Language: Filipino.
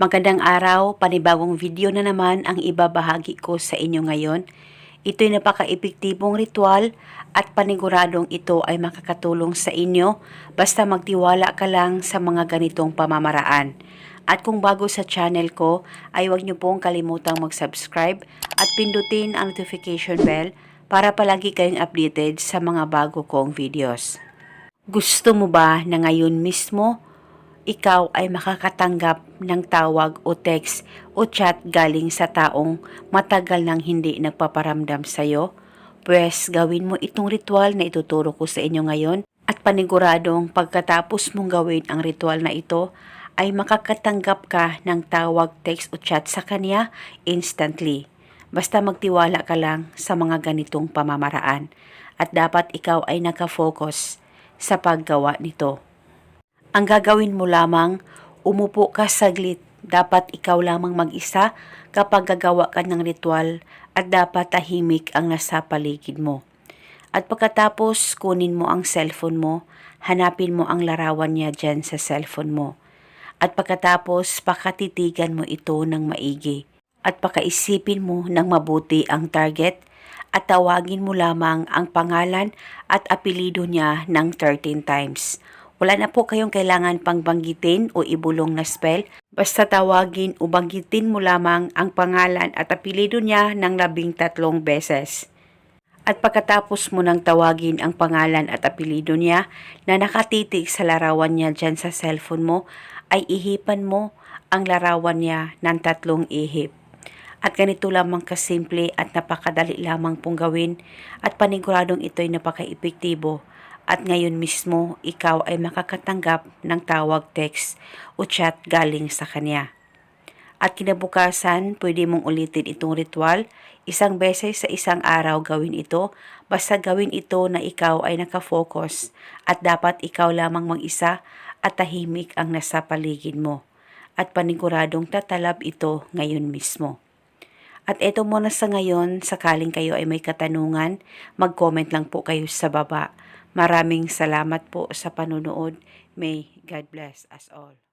Magandang araw, panibagong video na naman ang ibabahagi ko sa inyo ngayon. Ito'y napaka-epektibong ritual at paniguradong ito ay makakatulong sa inyo basta magtiwala ka lang sa mga ganitong pamamaraan. At kung bago sa channel ko, ay huwag niyo pong kalimutang mag-subscribe at pindutin ang notification bell para palagi kayong updated sa mga bago kong videos. Gusto mo ba na ngayon mismo ikaw ay makakatanggap ng tawag o text o chat galing sa taong matagal nang hindi nagpaparamdam sa'yo? Pwes gawin mo itong ritual na ituturo ko sa inyo ngayon at paniguradong pagkatapos mong gawin ang ritual na ito ay makakatanggap ka ng tawag, text o chat sa kanya instantly. Basta magtiwala ka lang sa mga ganitong pamamaraan at dapat ikaw ay nakafocus sa paggawa nito. Ang gagawin mo lamang, umupo ka saglit. Dapat ikaw lamang mag-isa kapag gagawa ka ng ritual at dapat tahimik ang nasa paligid mo. At pagkatapos, kunin mo ang cellphone mo, hanapin mo ang larawan niya dyan sa cellphone mo. At pagkatapos, pakatitigan mo ito ng maigi. At pakaisipin mo ng mabuti ang target at tawagin mo lamang ang pangalan at apelido niya ng 13 times. Wala na po kayong kailangan pang banggitin o ibulong na spell. Basta tawagin o banggitin mo lamang ang pangalan at apelido niya ng labing tatlong beses. At pagkatapos mo nang tawagin ang pangalan at apelido niya na nakatitig sa larawan niya dyan sa cellphone mo, ay ihipan mo ang larawan niya ng tatlong ihip. At ganito lamang kasimple at napakadali lamang pong gawin at paniguradong ito'y napaka-epektibo at ngayon mismo ikaw ay makakatanggap ng tawag, text o chat galing sa kanya. At kinabukasan, pwede mong ulitin itong ritual. Isang beses sa isang araw gawin ito, basta gawin ito na ikaw ay nakafocus at dapat ikaw lamang mag-isa at tahimik ang nasa paligid mo. At paniguradong tatalab ito ngayon mismo. At eto muna sa ngayon, sakaling kayo ay may katanungan, mag-comment lang po kayo sa baba. Maraming salamat po sa panunood. May God bless us all.